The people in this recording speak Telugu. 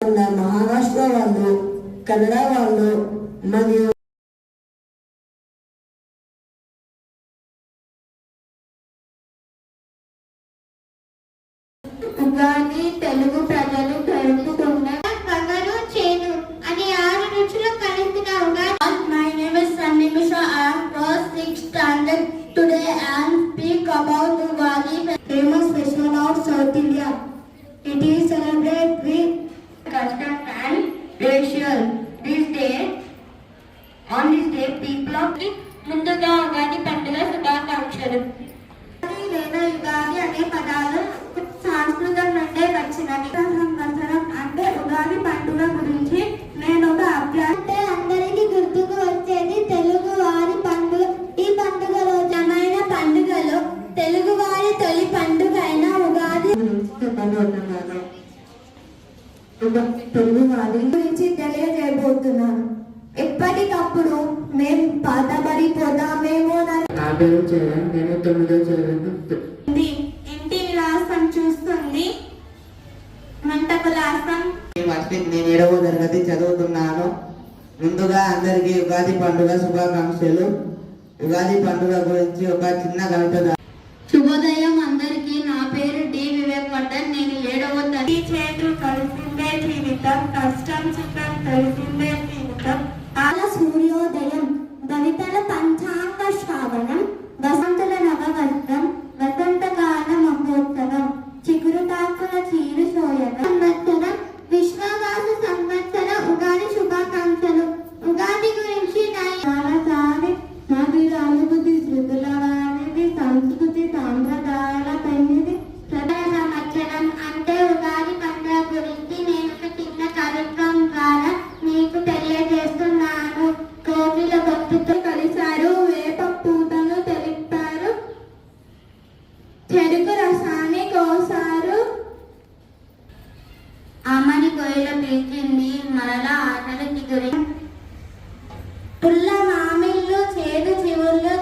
ఉన్న మహారాష్ట్ర వాళ్ళు కన్నడ వాళ్ళు మరియు ఉగాది తెలుగు ప్రజలు జరుపుకున్న పగలు చేదు అని ఆరు రుచులు కలిసిన Ugadi my name is Sannimisha I am first six standard today I am speak about Ugadi famous festival of south India it is celebrate లేదా యుగాది అనే పదాలు సంస్కృతం నుండే వచ్చినవి సంవత్సరం అంటే ఉగాది పండుగ గురించి నేను ఒక అభ్యాసం అంటే అందరికీ గుర్తుకు వచ్చేది తెలుగు వారి పండుగ ఈ పండుగ రోజమైన పండుగలో తెలుగు వారి తొలి పండుగ అయిన ఉగాది తెలుగు వారి గురించి తెలియజేయబోతున్నాను ఎప్పటికప్పుడు మేము పాతబడిపోతామేమో నా పేరు చరణ్ నేను తొమ్మిదో ఉంది. ఇంటి విలాసం చూస్తుంది. మంట విలాసం వర్షిత్ నేను ఏడవ తరగతి చదువుతున్నాను. ముందుగా అందరికీ ఉగాది పండుగ శుభాకాంక్షలు. ఉగాది పండుగ గురించి ఒక చిన్న కవిత శుభోదయం అందరికీ. నా పేరు డి వివేక్ వర్ధన్ నేను ఏడవ తరగతి. చేతులు కలిసిందే జీవితం కష్టం సుఖం కలిసిందే గురించి పుల్ల మామిళ్ళు చేదు చివుళ్ళు